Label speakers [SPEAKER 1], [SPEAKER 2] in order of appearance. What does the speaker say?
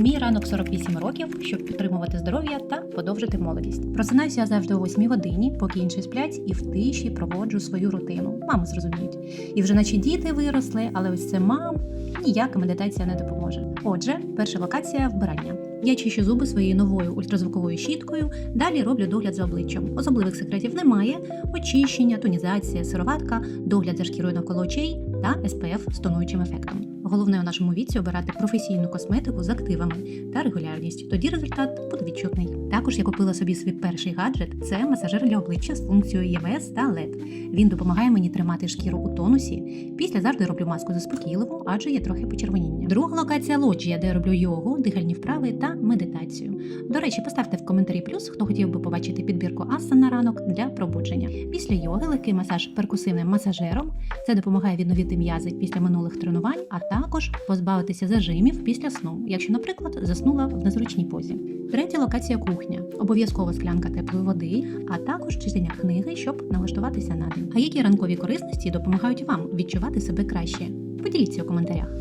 [SPEAKER 1] Мій ранок 48 років, щоб підтримувати здоров'я та подовжити молодість. Просинаюся я завжди о 8 годині, поки інші сплять, і в тиші проводжу свою рутину. Мами зрозуміють. І вже наче діти виросли, але ось це мам ніяка медитація не допоможе. Отже, перша локація вбирання. Я чищу зуби своєю новою ультразвуковою щіткою, далі роблю догляд за обличчям. Особливих секретів немає: очищення, тонізація, сироватка, догляд за шкірою навколо очей та SPF з тонуючим ефектом. Головне у нашому віці обирати професійну косметику з активами та регулярність. Тоді результат буде відчутний. Також я купила собі свій перший гаджет це масажер для обличчя з функцією ЄМС та LED. Він допомагає мені тримати шкіру у тонусі. Після завжди роблю маску заспокійливу, адже є трохи почервоніння. Друга локація лоджія, де я роблю йогу, дихальні вправи та медитацію. До речі, поставте в коментарі плюс, хто хотів би побачити підбірку асан на ранок для пробудження. Після йоги легкий масаж перкусивним масажером. Це допомагає відновити м'язи після минулих тренувань, а також позбавитися зажимів після сну, якщо, наприклад, заснула в незручній позі. Третя локація кухня. Обов'язково склянка теплої води, а також читання книги, щоб налаштуватися на день. А які ранкові корисності допомагають вам відчувати себе краще? Поділіться у коментарях.